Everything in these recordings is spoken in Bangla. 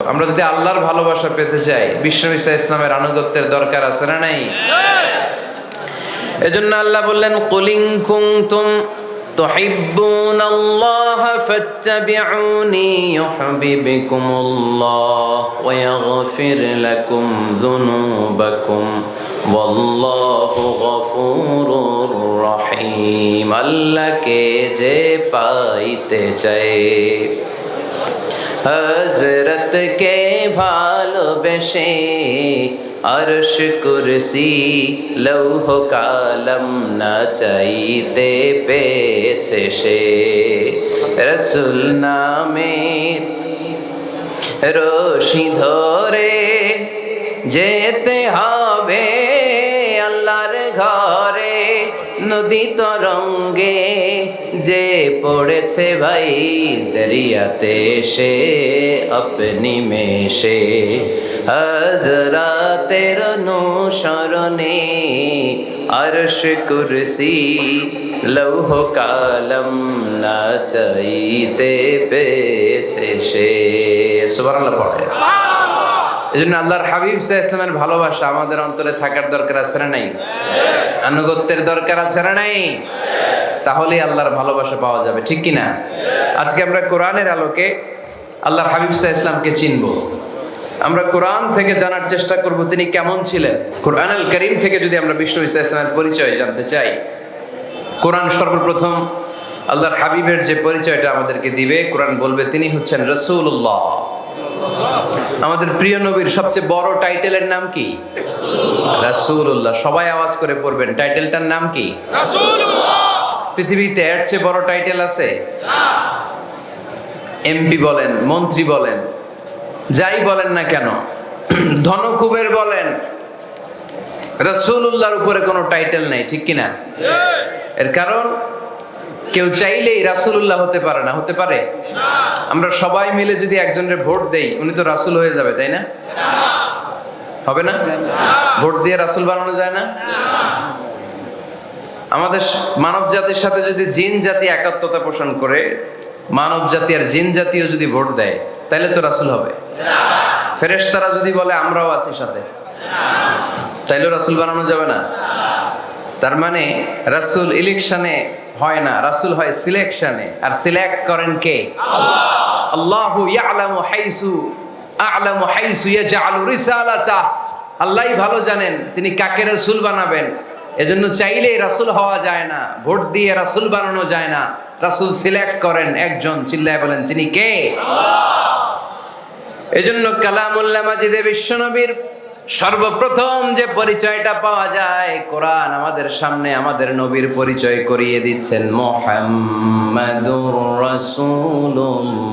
আমরা যদি আল্লাহর ভালোবাসা পেতে চাই বিশ্ব ইসা ইসলামের আনুগত্যের দরকার আছে না নাই এজন্য আল্লাহ বললেন কুলিং কুনতুম تحبون الله فاتبعوني يحببكم الله ويغفر لكم ذنوبكم والله غفور رحيم আল্লাহকে যে পাইতে চায় হজরত কে ভালোবেসে আরশ কুরসি লৌহ কালম না চাইতে পেয়েছে সে। রসুল নামের রশি ধরে যেতে হবে নদী তরঙ্গে যে পড়েছে ভাই দরিয়াতে সে আপনি মেশে হজরাতের অনুসরণে আরশ কুরসি লৌহ কালম না চাইতে পেয়েছে সে। সুবহানাল্লাহ, পড়ে। এই জন্য আল্লাহর হাবিব সাহা ইসলামের ভালোবাসা আমাদের অন্তরে থাকার দরকার আছে না নাই? আনুগত্যের দরকার আছে না নাই? তাহলে আল্লাহর ভালোবাসা পাওয়া যাবে, ঠিক কি না আজকে আমরা কোরআনের আলোকে আল্লাহর হাবিব সাহা ইসলামকে চিনব। আমরা কোরআন থেকে জানার চেষ্টা করব তিনি কেমন ছিলেন। কোরআন আল করিম থেকে যদি আমরা বিষ্ণু ইসা ইসলামের পরিচয় জানতে চাই, কোরআন সর্বপ্রথম আল্লাহর হাবিবের যে পরিচয়টা আমাদেরকে দিবে, কোরআন বলবে তিনি হচ্ছেন রসুল্লাহ আমাদের প্রিয় নবীর সবচেয়ে বড় টাইটেলের নাম কি? রাসূলুল্লাহ। সবাই আওয়াজ করে পড়বেন টাইটেলটার নাম কি? পৃথিবীতে এর চেয়ে বড় টাইটেল আছে? এমপি বলেন মন্ত্রী বলেন যাই বলেন না কেন ধনকুবের বলেন রসুল্লাহর উপরে কোনো টাইটেল নেই ঠিক কিনা? এর কারণ কেউ চাইলেই রাসূলুল্লাহ হতে পারে না, হতে পারে? আমরা সবাই মিলে যদি একজনের ভোট দেই, উনি তো রাসূল হয়ে যাবে, তাই না? হবে না? ভোট দিয়ে রাসূল বানানো যায় না? আমাদের মানব জাতির সাথে যদি জিন জাতি একাত্মতা পোষণ করে, মানব জাতি আর জিন জাতিও যদি ভোট দেয় তাহলে তো রাসূল হবে। ফেরেশতারা যদি বলে, আমরাও আছি সাথে, তাইলেও রাসূল বানানো যাবে না। তার মানে রাসূল ইলেকশনে হয় না। রাসূল হয় সিলেকশনে আর সিলেক্ট করেন কে? আল্লাহু। ইয়ালামু হাইসু আ'লামু হাইসু ইয়াজআলু রিসালাতা। আল্লাহই ভালো জানেন তিনি কাকে রাসূল বানাবেন। এজন্য চাইলেই রাসূল হওয়া যায় না। ভোট দিয়ে রাসূল বানানো যায় না। রাসূল সিলেক্ট করেন একজন চিল্লায় বলেন তিনি কে? এজন্য কালামুল্লাহ মাজিদে বিশ্বনবীর সর্বপ্রথম যে পরিচয়টা পাওয়া যায় কোরআন আমাদের সামনে আমাদের নবীর পরিচয় করিয়ে দিচ্ছেন মোহাম্মদুর রাসূলুল্লাহ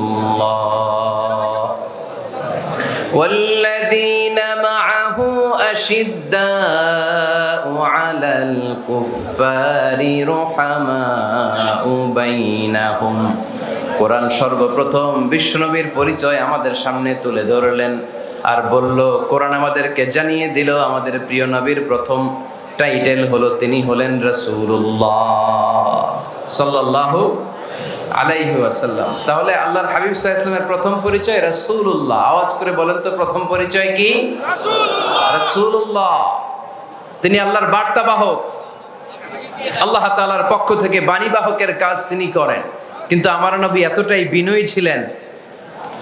والذين معه أشداء على الكفار رحماء بينهم কোরআন সর্বপ্রথম বিশ্বনবীর পরিচয় আমাদের সামনে তুলে ধরলেন আর বলল কোরআন আমাদেরকে জানিয়ে দিল আমাদের প্রিয় নবীর প্রথম টাইটেল হলো তিনি হলেন রসুল্লাহ সাল্লাল্লাহু আলাইহি ওয়াসাল্লাম। তাহলে আল্লাহর হাবিব সাল্লাল্লাহু প্রথম পরিচয় রাসূলুল্লাহ। আওয়াজ করে বলেন তো প্রথম পরিচয় কি? রাসূলুল্লাহ। তিনি আল্লাহর বার্তাবাহক। আল্লাহ তাআলার পক্ষ থেকে বাণীবাহকের কাজ তিনি করেন। কিন্তু আমার নবী এতটাই বিনয়ী ছিলেন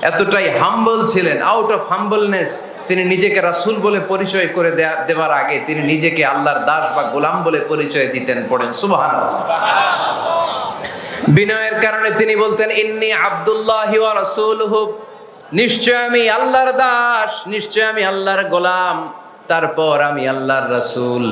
এতটাই হাম্বল ছিলেন আউট অফ হাম্বলনেস তিনি নিজেকে রাসূল বলে পরিচয় করে দেওয়ার আগে তিনি নিজেকে আল্লাহর দাস বা গোলাম বলে পরিচয় দিতেন পড়েন। সুবহানাল্লাহ। বিনয়ের কারণে তিনি বলতেন, ইন্নি আব্দুল্লাহি রাসূলুহু। নিশ্চয় আমি আল্লাহর দাস, নিশ্চয় আমি আল্লাহর গোলাম, তারপর আমি আল্লাহর রাসূল।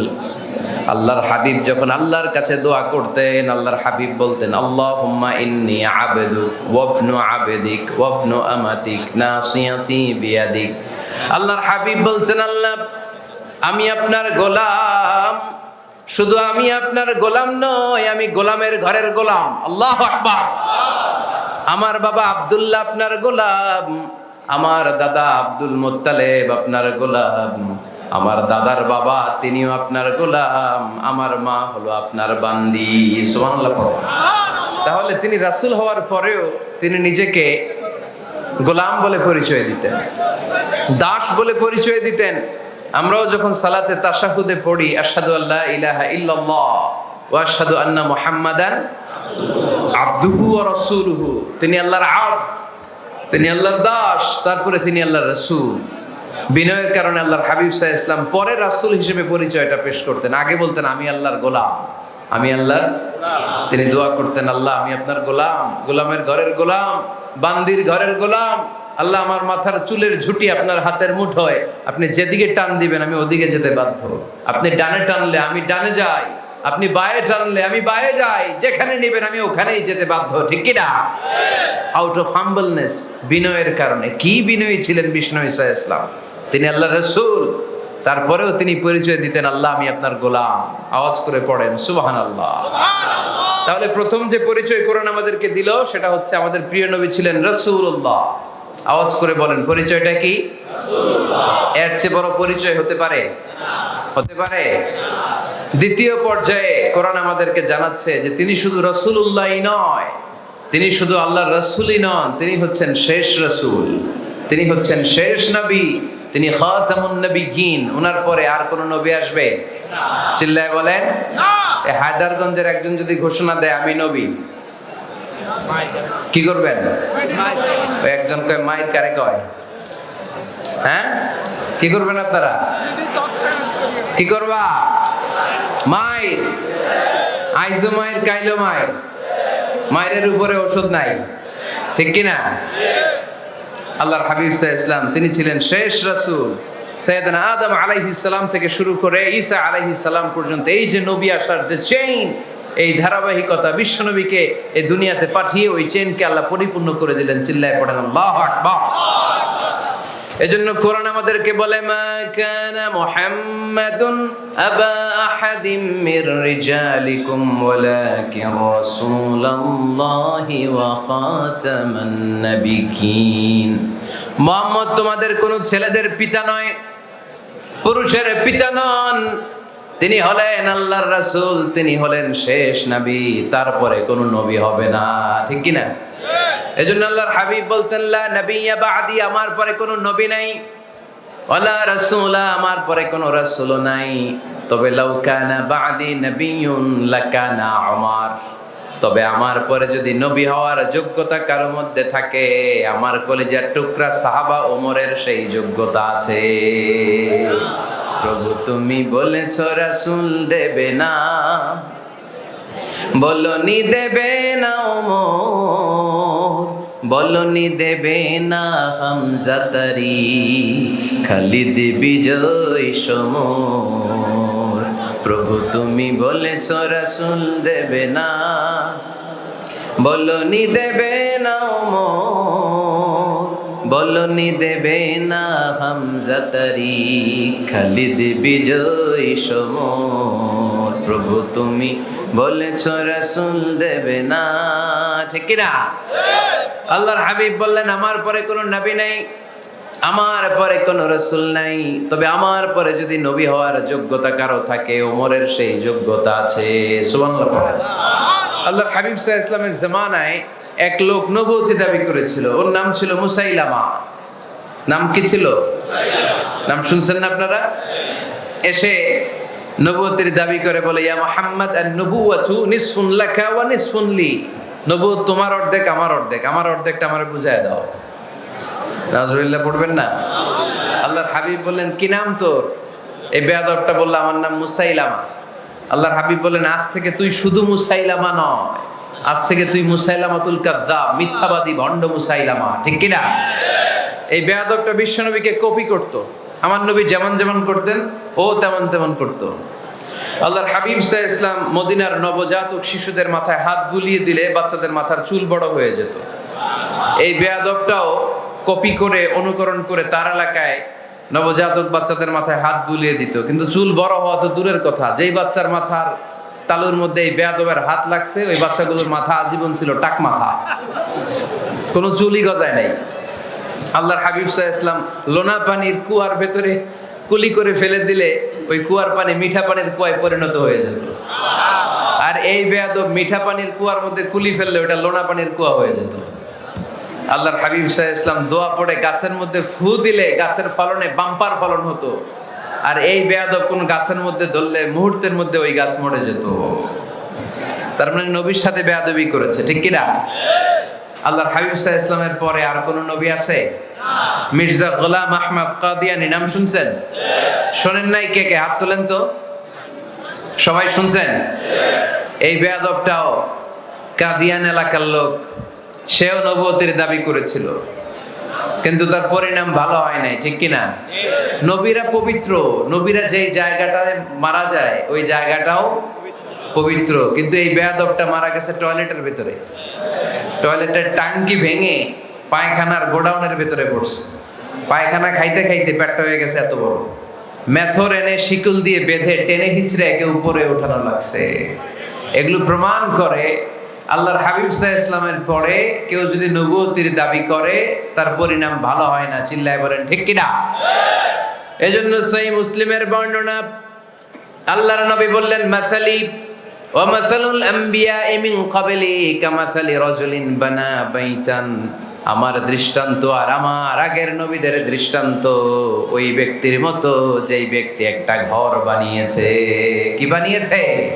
আল্লাহর হাবিব যখন আল্লাহর কাছে দোয়া করতেন, আল্লাহর হাবিব বলতেন, আল্লাহুম্মা ইন্নি আবদুক ওয়াবনু আবেদিক ওয়াবনু আমাতিক নাসিয়াতি বিয়াদিক। আল্লাহর হাবিব বলছেন, আল্লাহ, আমি আপনার গোলাম। শুধু আমি আপনার গোলাম নই আমি গোলামের ঘরের গোলাম। আল্লাহ আকবার। আমার বাবা আব্দুল্লাহ আপনার গোলাম, আমার দাদা আব্দুল মোত্তালেব আপনার গোলাম। আমার দাদার বাবা, তিনিও আপনার গোলাম। আমার মা হলো আপনার বান্দি। তাহলে তিনি রাসূল হওয়ার পরেও তিনি নিজেকে গোলাম বলে পরিচয় দিতেন, দাস বলে পরিচয় দিতেন। আমরাও যখন সালাতে তাসাহুদে পড়ি আসাদু আল্লাহ ইলাহা ইল্লাল্লাহ ওয়া আশহাদু আন্না মুহাম্মাদান আব্দুহু ওয়া রাসূলুহু। তিনি আল্লাহর আব্দ, তিনি আল্লাহর দাস, তারপরে তিনি আল্লাহর রাসূল। বিনয়ের কারণে আল্লাহর হাবিব সাহ ইসলাম পরে রাসূল হিসেবে পরিচয়টা পেশ করতেন। আগে বলতেন আমি আল্লাহর গোলাম। আমি আল্লাহর তিনি দোয়া করতেন আল্লাহ আমি আপনার গোলাম। গোলামের ঘরের গোলাম বান্দির ঘরের গোলাম। আল্লাহ আমার মাথার চুলের ঝুটি আপনার হাতের মুঠোয় আপনি যেদিকে টান দিবেন আমি ওদিকে যেতে বাধ্য আপনি ডানে টানলে আমি ডানে যাই। আপনি বায়ে টানলে আমি বায়ে যাই। যেখানে নেবেন আমি ওখানেই যেতে বাধ্য ঠিক কিনা? আউট অফ হাম্বলনেস বিনয়ের কারণে। কি বিনয়ী ছিলেন বিষ্ণু ইসা ইসলাম? তিনি আল্লাহ রসুল। তারপরেও তিনি পরিচয় দিতেন আল্লাহ আমি আপনার গোলাম। আওয়াজ করে পড়েন সুবাহান আল্লাহ তাহলে প্রথম যে পরিচয় কোরআন আমাদেরকে দিল সেটা হচ্ছে আমাদের প্রিয় নবী ছিলেন রসুল্লাহ আওয়াজ করে বলেন পরিচয়টা কি? এর চেয়ে বড় পরিচয় হতে পারে? হতে পারে? দ্বিতীয় পর্যায়ে কোরআন আমাদেরকে জানাচ্ছে যে তিনি শুধু রসুল্লাহই নয় তিনি শুধু আল্লাহর রসুলই নন তিনি হচ্ছেন শেষ রসুল। তিনি হচ্ছেন শেষ নবী। তিনি খাতামুন ওনার পরে আর কোন নবী আসবে? চিল্লায় বলেন হায়দারগঞ্জের একজন যদি ঘোষণা দেয়, আমি নবী। কি করবেন? একজন কয়, মায়ের কারে কয়? হ্যাঁ? কি করবেন আপনারা? কি করবা? মায়ের। আইজো মায়ের, কাইলো মায়ের। মায়ের উপরে ওষুধ নাই। ঠিক কি না আল্লাহর হাবিব সাহ ইসলাম, তিনি ছিলেন শেষ রাসুল। সৈয়দনা আদম আলাইহিসাল্লাম থেকে শুরু করে ঈসা আলাইহিস সালাম পর্যন্ত, এই যে নবী আসার যে চেইন এই ধারাবাহিকতা বিশ্বনবীকে এই দুনিয়াতে পাঠিয়ে ওই চেনকে আল্লাহ পরিপূর্ণ করে দিলেন। চিল্লায় পড়েন, আল্লাহ আকবার। এজন্য কোরআন আমাদেরকে বলে, মা কানা মুহাম্মাদুন আবা আহাদিম মির রিজালিকুম ওয়ালাকিন রাসূলুল্লাহি ওয়া খাতামান নাবিয়িন। মুহাম্মদ তোমাদের কোনো ছেলেদের পিতা নয়, পুরুষের পিতা নন। তিনি হলেন আল্লাহর রাসূল, তিনি হলেন শেষ নবী, তারপরে কোনো নবী হবে না, ঠিক কি না এজন্য আল্লাহর হাবিব বলতেন, লা নবিয়্যা বাদি, আমার পরে কোনো নবী নাই। ওয়ালা রাসূলা, আমার পরে কোনো রাসূলও নাই। তবে লাউ কানা বাদি নবিয়্যুন লাকানা উমার। তবে আমার পরে যদি নবী হওয়ার যোগ্যতা কারও মধ্যে থাকে, আমার কলিজার টুকরা সাহাবা ওমরের সেই যোগ্যতা আছে। প্রভু, তুমি বলেছ রাসূল দেবে না। বলনি দেবে না ওমর, বলনি দেবে না হামজাতারি খালিদ বিজয় সমর। প্রভু তুমি বলেছ রাসূল দেবে না, বলনি দেবে না ওমর, বলনি দেবে না হামজাতারি খালিদ বিজয় সমর। প্রভু তুমি বলেছ রাসূল দেবে না। ঠিক না আল্লাহর হাবিব বললেন, আমার পরে কোনো নবী নাই, আমার পরে কোনো রসুল নাই। তবে আমার পরে যদি নবী হওয়ার যোগ্যতা কারও থাকে, ওমরের সেই যোগ্যতা আছে। আল্লাহর হাবিব সাহ ইসলামের জামানায় এক লোক নবতী দাবি করেছিল। ওর নাম ছিল মুসাইলামা। নাম কি ছিল? নাম শুনছেন না আপনারা? এসে নবুয়তের দাবি করে বলে, ইয়া মুহাম্মদ আন নবুওয়াতু নিসফুন লাকা ওয়া নিসফুন লি। নবুয়ত তোমার অর্ধেক, আমার অর্ধেক, আমার অর্ধেকটা আমারে বুঝায় দাও। নাজরুল্লাহ পড়বেন না? আল্লাহর হাবিব বললেন, কি নাম তোর? এই বেয়াদবটা বলল, আমার নাম মুসাইলামা। আল্লাহর হাবিব বললেন, আজ থেকে তুই শুধু মুসাইলামা নয়, আজ থেকে তুই মুসাইলামাতুল কাদ্দাব, মিথ্যাবাদী ভণ্ড মুসাইলামা। ঠিক কি না এই বেয়াদবটা বিশ্বনবীকে কপি করত। আমার নবী যেমন যেমন করতেন, ও তেমন তেমন করতো। আল্লাহর হাবিব সাহ ইসলাম মদিনার নবজাতক শিশুদের মাথায় হাত বুলিয়ে দিলে বাচ্চাদের মাথার চুল বড় হয়ে যেত। এই বেয়াদবটাও কপি করে, অনুকরণ করে তার এলাকায় নবজাতক বাচ্চাদের মাথায় হাত বুলিয়ে দিত। কিন্তু চুল বড় হওয়া তো দূরের কথা। যেই বাচ্চার মাথার তালুর মধ্যে এই বেয়াদবের হাত লাগছে, ওই বাচ্চাগুলোর মাথা আজীবন ছিল টাক মাথা। কোনো চুলই গজায় নাই। আল্লাহর হাবিব সাহ ইসলাম লোনা পানির কুয়ার ভেতরে কুলি করে ফেলে দিলে ওই কুয়ার পানি মিঠা পানির কুয়ায় পরিণত হয়ে যেত আর এই বেয়াদব মিঠা পানির কুয়ার মধ্যে কুলি ফেললে ওটা লোনা পানির কুয়া হয়ে যেত। আল্লাহর হাবিব সাহ ইসলাম দোয়া পড়ে গাছের মধ্যে ফু দিলে গাছের ফলনে বাম্পার ফলন হতো। আর এই বেয়াদব কোন গাছের মধ্যে ধরলে মুহূর্তের মধ্যে ওই গাছ মরে যেত। তার মানে নবীর সাথে বেয়াদবি করেছে, ঠিক কিনা? আল্লাহর হাবিব সাহ ইসলামের পরে আর কোন নবী আছে? মির্জা গোলাম আহমদ কাদিয়ানি, নাম শুনছেন? শোনেন নাই কে কে? হাত তোলেন তো। সবাই শুনছেন? এই বেয়াদবটাও কাদিয়ান এলাকার লোক, সেও নবতির দাবি করেছিল। কিন্তু তার পরিণাম ভালো হয় নাই, ঠিক কিনা? নবীরা পবিত্র, নবীরা যেই জায়গাটায় মারা যায়, ওই জায়গাটাও পবিত্র। কিন্তু এই বেয়াদবটা মারা গেছে টয়লেটের ভিতরে। টয়লেটের টাঙ্কি ভেঙে পায়খানার গোডাউনের ভিতরে পড়ছে। পায়খানা খাইতে খাইতে পেটটা হয়ে গেছে এত বড়। মেথর এনে শিকল দিয়ে বেঁধে টেনে হিচড়ে একে উপরে ওঠানো লাগছে। এগুলো প্রমাণ করে আল্লাহর হাবিব সাহ ইসলামের পরে কেউ যদি নবুতির দাবি করে, তার পরিণাম ভালো হয় না। চিল্লায় বলেন, ঠিক কিনা? এজন্য সেই মুসলিমের বর্ণনা, আল্লাহর নবী বললেন, মাসালি আম্বিয়া আমার দৃষ্টান্ত আর আমার আগের নবীদের দৃষ্টান্ত ওই ব্যক্তির মতো যেই ব্যক্তি একটা ঘর বানিয়েছে। কি বানিয়েছে?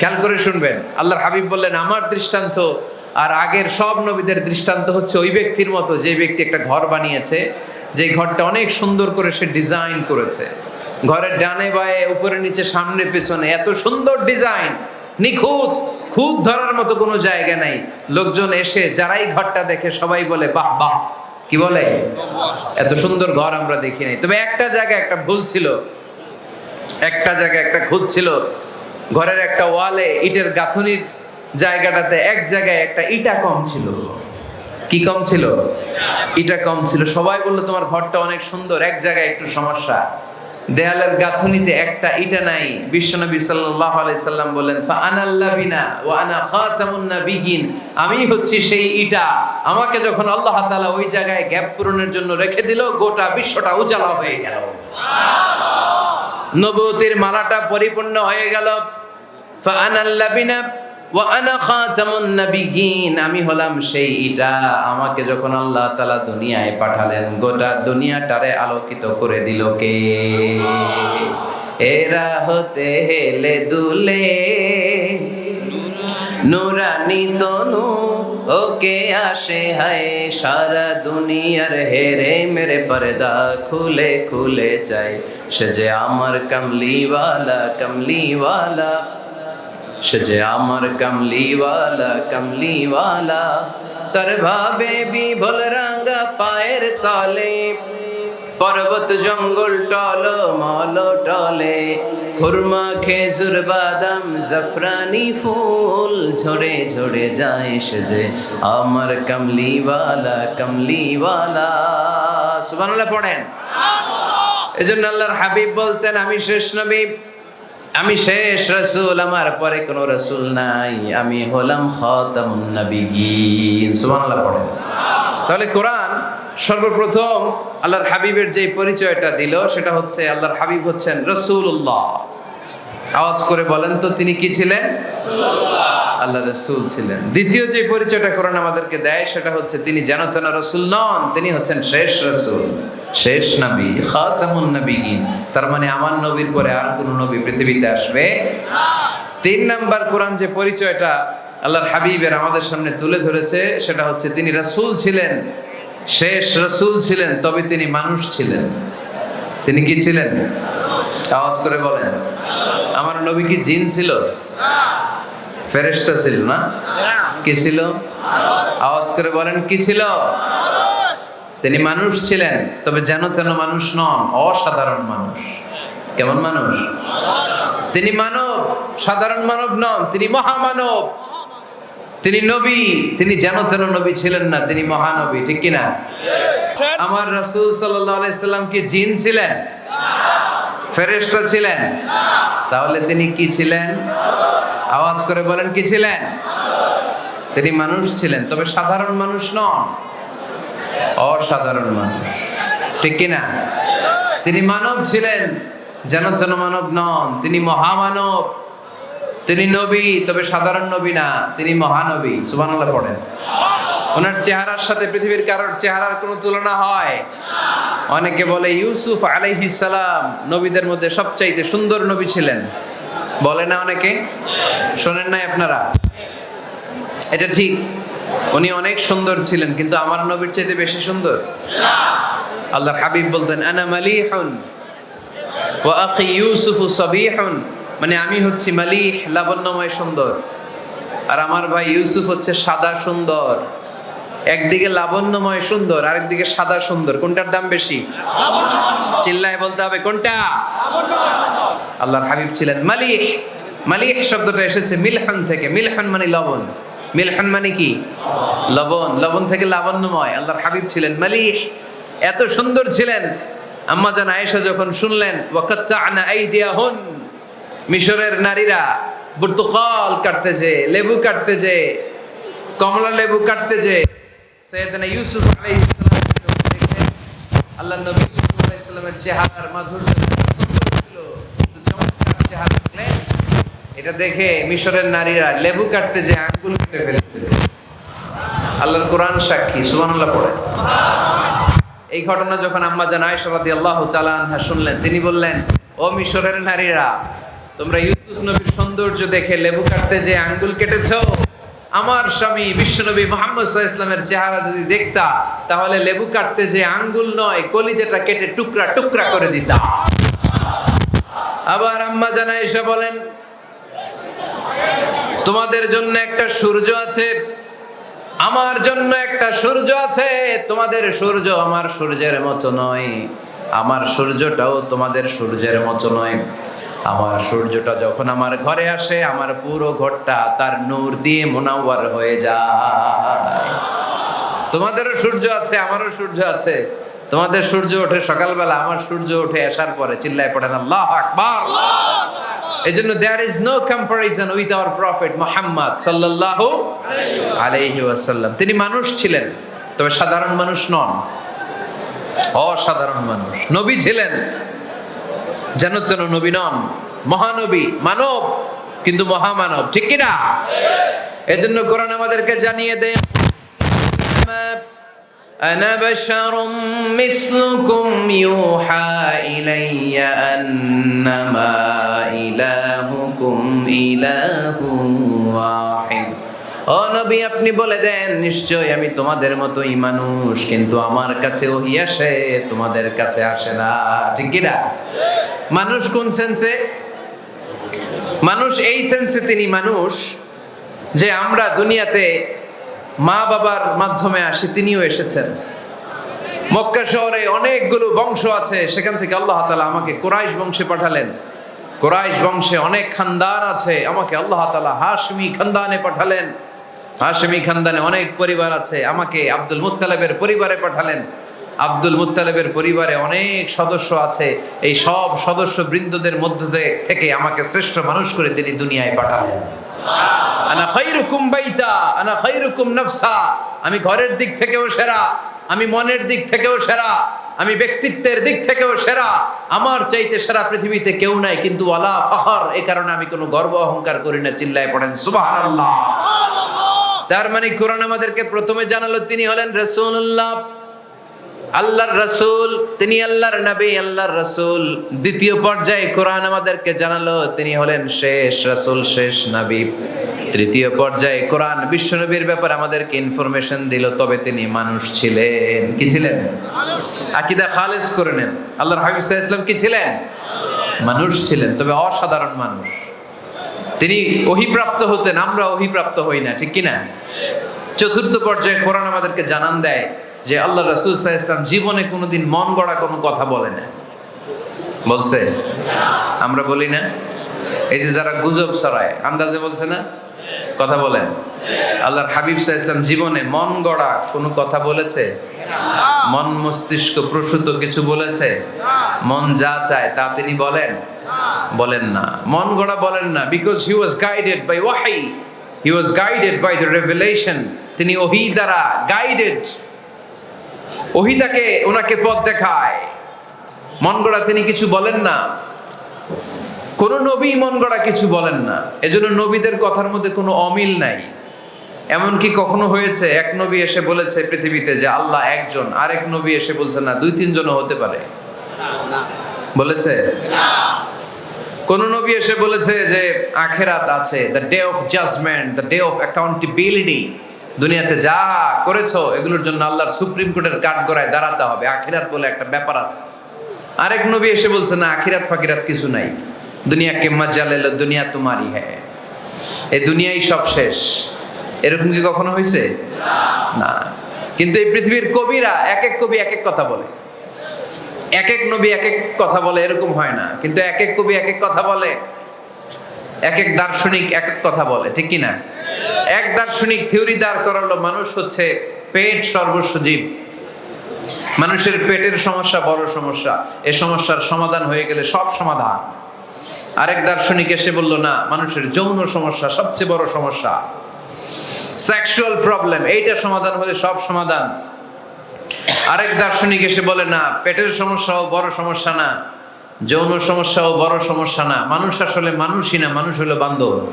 খেয়াল করে শুনবেন। আল্লাহর হাবিব বললেন, আমার দৃষ্টান্ত আর আগের সব নবীদের দৃষ্টান্ত হচ্ছে ওই ব্যক্তির মতো যে ব্যক্তি একটা ঘর বানিয়েছে। যে ঘরটা অনেক সুন্দর করে সে ডিজাইন করেছে। ঘরের ডানে বায়ে, উপরে নিচে, সামনে, পেছনে, এত সুন্দর ডিজাইন। নিখুঁত, খুব ধরার মতো কোনো জায়গা নাই। লোকজন এসে যারাই ঘরটা দেখে সবাই বলে, বাহ বাহ। কি বলে? এত সুন্দর ঘর আমরা দেখি নাই। তবে একটা জায়গায় একটা ভুল ছিল। একটা জায়গায় একটা খুঁত ছিল। ঘরের একটা ওয়ালে ইটের গাঁথনির জায়গাটাতে এক জায়গায় একটা ইটা কম ছিল। কি কম ছিল? ইটা কম ছিল। সবাই বলল, তোমার ঘরটা অনেক সুন্দর, এক জায়গায় একটু সমস্যা। দেয়ালের গাঁথুনিতে একটা ইটা নাই। বিশ্বনবী সাল্লাল্লাহু আলাইহি সাল্লাম বলেন ফা আনাল্লাবিনা ওয়া আনা খাতামুন নাবিয়িন। আমি হচ্ছি সেই ইটা। আমাকে যখন আল্লাহ তাআলা ওই জায়গায় গ্যাপ পূরণের জন্য রেখে দিল, গোটা বিশ্বটা উজালা হয়ে গেল। নবুতির মালাটা পরিপূর্ণ হয়ে গেল। ফা ফাআনাল্লাবিনা ওয়া আনা খাতামুন আমি হলাম সেই ইটা আমাকে যখন আল্লাহ তাআলা দুনিয়ায় পাঠালেন, গোটা দুনিয়াটারে আলোকিত করে দিল কে? এরা হতে হেলে দুলে। নুরানি তনু, ওকে আসে হায়, সারা দুনিয়ার হেরে মেরে পর্দা খুলে খুলে চাই সে যে আমার কমলিওয়ালা কমলিওয়ালা। সে যে আমার কমলিওয়ালা কমলিওয়ালা তার ভাবে বিভোল রাঙ্গা পায়ের তলে পর্বত জঙ্গল টল মল টলে খুরমা খেজুর বাদাম জাফরানি ফুল ঝরে ঝরে যায় সে যে আমার কমলিওয়ালা কমলিওয়ালা। সুবহানাল্লাহ পড়েন। এজন্য আল্লাহর হাবিব বলতেন আমি শেষ নবী আমি শেষ রসুল আমার পরে কোন রসুল নাই। আমি হলাম খাতামুন সুবহানাল্লাহ পড়েন। তাহলে কোরআন সর্বপ্রথম আল্লাহর হাবিবের যে পরিচয়টা দিল সেটা হচ্ছে আল্লাহর হাবিব হচ্ছেন রসুল্লাহ আওয়াজ করে বলেন তো তিনি কি ছিলেন? আল্লাহ রসুল ছিলেন। দ্বিতীয় যে পরিচয়টা কোরআন আমাদেরকে দেয় সেটা হচ্ছে তিনি যেন তেন রসুল নন তিনি হচ্ছেন শেষ রসুল। শেষ নবী, খাতামুন নবীন। তার মানে আমার নবীর পরে আর কোন নবী পৃথিবীতে আসবে? তিন নাম্বার কোরআন যে পরিচয়টা আল্লাহর হাবিবের আমাদের সামনে তুলে ধরেছে, সেটা হচ্ছে তিনি রাসূল ছিলেন। শেষ রাসূল ছিলেন, তবে তিনি মানুষ ছিলেন। তিনি কি ছিলেন? আওয়াজ করে বলেন। আমার নবী কি জিন ছিল? ফেরেশতা ছিল না? কি ছিল? আওয়াজ করে বলেন, কি ছিল? তিনি মানুষ ছিলেন, তবে যেন তেন মানুষ নন, অসাধারণ মানুষ। কেমন মানুষ? তিনি মানব, সাধারণ মানব নন, তিনি মহামানব। তিনি নবী, তিনি যেন তেন নবী ছিলেন না, তিনি মহানবী, ঠিক কিনা? আমার রাসূল সাল্লাম কি জিন ছিলেন? ফেরেশতা ছিলেন? তাহলে তিনি কি ছিলেন? আওয়াজ করে বলেন, কি ছিলেন? তিনি মানুষ ছিলেন, তবে সাধারণ মানুষ নন। অসাধারণ মানুষ। ঠিক কিনা? তিনি মানব ছিলেন, যেন যেন মানব নন। তিনি মহামানব। তিনি নবী, তবে সাধারণ নবী না, তিনি মহানবী। সুবহানাল্লাহ পড়েন। ওনার চেহারার সাথে পৃথিবীর কারোর চেহারার কোনো তুলনা হয়? অনেকে বলে ইউসুফ সালাম নবীদের মধ্যে সবচাইতে সুন্দর নবী ছিলেন। বলে না অনেকে? শোনেন নাই আপনারা? এটা ঠিক। উনি অনেক সুন্দর ছিলেন, কিন্তু আমার নবীর চাইতে বেশি সুন্দর। আল্লাহ হাবিব বলতেন, আনা মালিহুন ইউসুফু সাবিহুন। মানে আমি হচ্ছি মালিহ, লাবণ্যময় সুন্দর। আর আমার ভাই ইউসুফ হচ্ছে সাদা সুন্দর। একদিকে লাবণ্যময় সুন্দর, আরেকদিকে সাদা সুন্দর। কোনটার দাম বেশি? চিল্লায় বলতে হবে, কোনটা? আল্লাহর হাবিব ছিলেন মালিহ। মালিহ শব্দটা এসেছে মিলহান থেকে। মিলহান মানে লবণ। মিলহান মানে কি? লবণ। লবণ থেকে লাবণ্যময়। আল্লাহর হাবিব ছিলেন মালিহ এত সুন্দর ছিলেন। আম্মা জান আয়েশা যখন শুনলেন ওয়াকাচ্চা আনা আইদিয়াহুন মিশরের নারীরা বুর্তুকাল কাটতে যে লেবু কাটতে যে কমলা লেবু কাটতে যে সৈয়দনা ইউসুফ আলাইহিস সালাম দেখলেন, আল্লাহ নবী ইউসুফ আলাইহিস সালামের চেহারার মাধুর্য সুন্দর ছিল চমৎকার চেহারা। এটা দেখে মিশরের নারীরা লেবু কাটতে যে আঙ্গুল কেটে ফেলেছিল আল্লাহর কোরআন সাক্ষী, সুবহানাল্লাহ পড়ে। এই ঘটনা যখন আম্মা জান আয়েশা রাদিয়াল্লাহু তাআলা আনহা শুনলেন, তিনি বললেন, ও মিশরের নারীরা, তোমরা ইউসুফ নবীর সৌন্দর্য দেখে লেবু কাটতে যে আঙ্গুল কেটেছো? আমার স্বামী বিশ্বনবী মোহাম্মদ ইসলামের চেহারা যদি দেখতা, তাহলে লেবু কাটতে যে আঙ্গুল নয়, কলিজাটা কেটে টুকরা টুকরা করে দিতা। আবার আম্মা জান আয়েশা বলেন তোমাদের জন্য একটা সূর্য আছে, আমার জন্য একটা সূর্য আছে, তোমাদের সূর্য আমার সূর্যের মতো নয়। আমার সূর্যটাও তোমাদের সূর্যের মতো নয়। আমার সূর্যটা যখন আমার ঘরে আসে, আমার পুরো ঘরটা তার নূর দিয়ে মোনাওয়ার হয়ে যায়। তোমাদেরও সূর্য আছে, আমারও সূর্য আছে। তোমাদের সূর্য ওঠে সকালবেলা, আমার সূর্য ওঠে আসার পরে। চিল্লায় পড়েন, আল্লাহ আকবার। এই জন্য there is no comparison with our prophet Muhammad সাল্লাল্লাহু আলাইহি ওয়াসাল্লাম। তিনি মানুষ ছিলেন, তবে সাধারণ মানুষ নন। অসাধারণ মানুষ। নবী ছিলেন, যেন যেন নবী নন। মহানবী, মানব, কিন্তু মহামানব, ঠিক কিনা? এজন্য কোরআন আমাদেরকে জানিয়ে দেয় أنا بشر مثلكم يوحى إلي أنما إلهكم إله واحد ও নবী আপনি বলে দেন নিশ্চয় আমি তোমাদের মতোই মানুষ কিন্তু আমার কাছে ওহি আসে তোমাদের কাছে আসে না ঠিক কি না মানুষ কোন সেন্সে মানুষ এই সেন্সে তিনি মানুষ যে আমরা দুনিয়াতে মা বাবার মাধ্যমে আসে, তিনিও এসেছেন। মক্কা শহরে অনেকগুলো বংশ আছে, সেখান থেকে আল্লাহ তালা আমাকে কোরাইশ বংশে পাঠালেন। কোরাইশ বংশে অনেক খানদান আছে, আমাকে আল্লাহ তালা হাশমি খানদানে পাঠালেন। হাশমি খানদানে অনেক পরিবার আছে, আমাকে আব্দুল মুত্তালেবের পরিবারে পাঠালেন। আব্দুল মুত্তালেবের পরিবারে অনেক সদস্য আছে। এই সব সদস্য বৃন্দদের মধ্যে থেকে আমাকে শ্রেষ্ঠ মানুষ করে তিনি দুনিয়ায় পাঠালেন। আনা খাইরুকুম বাইতা, আনা খাইরুকুম নাফসা। আমি ঘরের দিক থেকেও সেরা, আমি মনের দিক থেকেও সেরা, আমি ব্যক্তিত্বের দিক থেকেও সেরা। আমার চাইতে সেরা পৃথিবীতে কেউ নাই, কিন্তু ওয়ালা ফখর এই কারণে আমি কোনো গর্ব অহংকার করি না, চিল্লায় পড়েন, সুবহানাল্লাহ। তার মানে কোরআন আমাদেরকে প্রথমে জানালো, তিনি হলেন রাসূলুল্লাহ। আল্লাহর রসুল, তিনি আল্লাহর নবী, আল্লাহর রসুল। দ্বিতীয় পর্যায়ে কোরআন আমাদেরকে জানালো, তিনি হলেন শেষ রসুল, শেষ নবী। তৃতীয় পর্যায়ে কোরআন বিশ্বনবীর ব্যাপারে আমাদেরকে ইনফরমেশন দিল, তবে তিনি মানুষ ছিলেন। কি ছিলেন? আকিদা খালেজ করে নেন। আল্লাহর হাবিব ইসলাম কি ছিলেন? মানুষ ছিলেন, তবে অসাধারণ মানুষ। তিনি অহিপ্রাপ্ত হতেন, আমরা অহিপ্রাপ্ত হই না, ঠিক কিনা? চতুর্থ পর্যায়ে কোরআন আমাদেরকে জানান দেয় যে আল্লাহ রসুল সাহা ইসলাম জীবনে কোনোদিন মন গড়া কোনো কথা বলে না। বলছে? আমরা বলি না। এই যে যারা গুজব ছড়ায়, আন্দাজে বলছে না? কথা বলেন। আল্লাহর হাবিব সাহা ইসলাম জীবনে মন গড়া কোনো কথা বলেছে? মন মস্তিষ্ক প্রসূত কিছু বলেছে? মন যা চায় তা তিনি বলেন? বলেন না। মন গড়া বলেন না because he was guided by ওয়াহাই he was guided by the revelation তিনি ওহি দ্বারা গাইডেড ওহি তাকে ওনাকে পথ দেখায়। মন গড়া তিনি কিছু বলেন না। কোন নবী মন গড়া কিছু বলেন না। এজন্য নবীদের কথার মধ্যে কোনো অমিল নাই। এমনকি কখনো হয়েছে, এক নবী এসে বলেছে পৃথিবীতে যে আল্লাহ একজন, আরেক নবী এসে বলছে না, দুই তিনজনও হতে পারে। বলেছে? কোন নবী এসে বলেছে যে আখেরাত আছে the day of judgement the day of accountability দুনিয়াতে যা করেছ, এগুলোর জন্য আল্লাহর সুপ্রিম কোর্টের কাঠগড়ায় দাঁড়াতে হবে। আখিরাত বলে একটা ব্যাপার আছে। আরেক নবী এসে বলছে, না, আখিরাত ফাকিরাত কিছু নাই। দুনিয়া কে মজা লেলো দুনিয়া তোমারই হ্যাঁ এই দুনিয়াই সব শেষ। এরকম কি কখনো হয়েছে না। কিন্তু এই পৃথিবীর কবিরা এক এক কবি এক এক কথা বলে। এক এক নবী এক এক কথা বলে, এরকম হয় না। কিন্তু এক এক কবি এক এক কথা বলে। এক এক দার্শনিক এক এক কথা বলে, ঠিক কি না? এক দার্শনিক থিওরি দাঁড় করালো, মানুষ হচ্ছে পেট সর্বস্ব জীব। মানুষের পেটের সমস্যা বড় সমস্যা। এই সমস্যার সমাধান হয়ে গেলে সব সমাধান। আরেক দার্শনিক এসে বলল, না, মানুষের যৌন সমস্যা সবচেয়ে বড় সমস্যা। সেক্সুয়াল প্রবলেম, এইটা সমাধান হলে সব সমাধান। আরেক দার্শনিক এসে বলে, না, পেটের সমস্যাও বড় সমস্যা না, যৌন সমস্যাও বড় সমস্যা না। মানুষ আসলে মানুষই না, মানুষ হলো বান্ধব।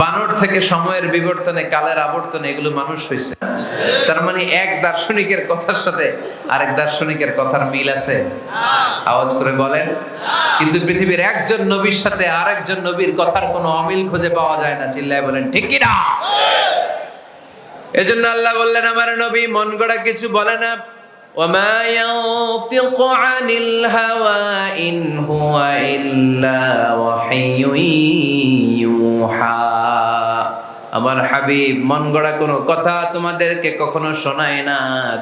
বানর থেকে সময়ের বিবর্তনে কালের আবর্তনে এগুলো মানুষ হয়েছে তার মানে এক দার্শনিকের কথার সাথে আরেক দার্শনিকের কথার মিল আছে আওয়াজ করে বলেন কিন্তু পৃথিবীর একজন নবীর সাথে আরেকজন নবীর কথার কোনো অমিল খুঁজে পাওয়া যায় না চিল্লায় বলেন ঠিক কি না এজন্য আল্লাহ বললেন আমার নবী মন গড়া কিছু বলে না وما ينطق عن الهوى إن هو إلا وحي আমার হাবিব, মন গড়া কোনো কথা তোমাদেরকে কখনো শোনায় না।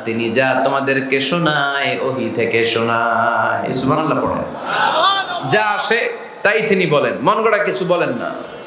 তিনি যা তোমাদেরকে শোনায়, ওহি থেকে শোনায়। যা আসে, তাই তিনি বলেন। মন গড়া কিছু বলেন না।